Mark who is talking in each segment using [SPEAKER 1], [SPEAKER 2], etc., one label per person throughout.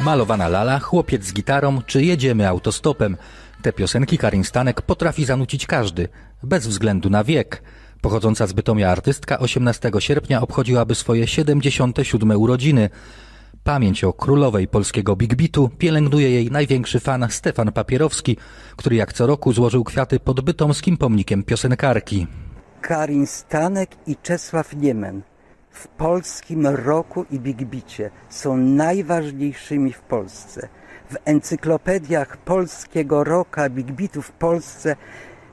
[SPEAKER 1] Malowana lala, chłopiec z gitarą czy jedziemy autostopem. Te piosenki Karin Stanek potrafi zanucić każdy, bez względu na wiek. Pochodząca z Bytomia artystka 18 sierpnia obchodziłaby swoje 77 urodziny. Pamięć o królowej polskiego Big Beatu pielęgnuje jej największy fan Stefan Papierowski, który jak co roku złożył kwiaty pod bytomskim pomnikiem piosenkarki.
[SPEAKER 2] Karin Stanek i Czesław Niemen w polskim roku i Big Beacie są najważniejszymi w Polsce. W encyklopediach polskiego roka Big Beatu w Polsce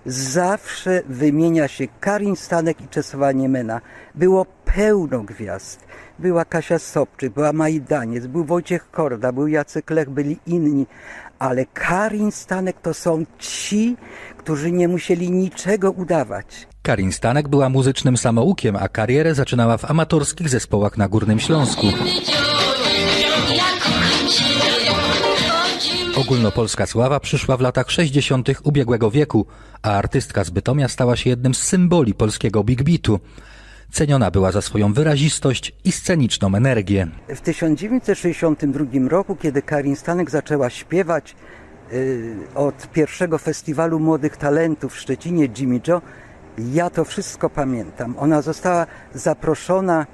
[SPEAKER 2] zawsze wymienia się Karin Stanek i Czesława Niemena. Było pełno gwiazd. Była Kasia Sobczyk, była Majdaniec, był Wojciech Korda, był Jacek Lech, byli inni. Ale Karin Stanek to są ci, którzy nie musieli niczego udawać.
[SPEAKER 1] Karin Stanek była muzycznym samoukiem, a karierę zaczynała w amatorskich zespołach na Górnym Śląsku. Ogólnopolska sława przyszła w latach 60. ubiegłego wieku, a artystka z Bytomia stała się jednym z symboli polskiego big beatu. Ceniona była za swoją wyrazistość i sceniczną energię.
[SPEAKER 2] W 1962 roku, kiedy Karin Stanek zaczęła śpiewać y, od pierwszego festiwalu młodych talentów w Szczecinie Jimmy Joe, ja to wszystko pamiętam. Ona została zaproszona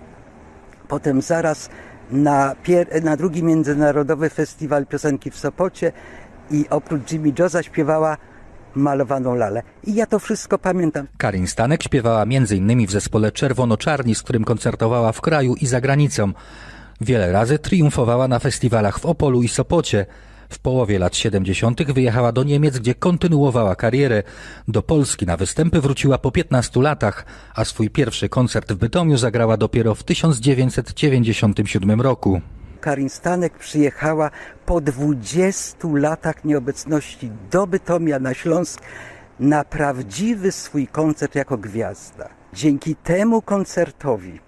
[SPEAKER 2] potem zaraz na, pier- na drugi międzynarodowy festiwal piosenki w Sopocie i oprócz Jimmy Joe zaśpiewała malowaną lalę. I ja to wszystko pamiętam.
[SPEAKER 1] Karin Stanek śpiewała m.in. w zespole Czerwono-Czarni, z którym koncertowała w kraju i za granicą. Wiele razy triumfowała na festiwalach w Opolu i Sopocie. W połowie lat 70. wyjechała do Niemiec, gdzie kontynuowała karierę. Do Polski na występy wróciła po 15 latach, a swój pierwszy koncert w Bytomiu zagrała dopiero w 1997 roku.
[SPEAKER 2] Karin Stanek przyjechała po 20 latach nieobecności do Bytomia na Śląsk na prawdziwy swój koncert jako gwiazda. Dzięki temu koncertowi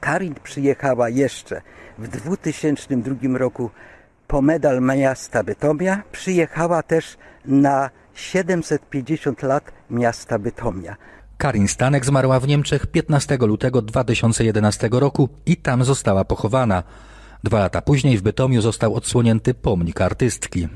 [SPEAKER 2] Karin przyjechała jeszcze w 2002 roku po medal miasta Bytomia. Przyjechała też na 750 lat miasta Bytomia.
[SPEAKER 1] Karin Stanek zmarła w Niemczech 15 lutego 2011 roku i tam została pochowana. Dwa lata później w Bytomiu został odsłonięty pomnik artystki.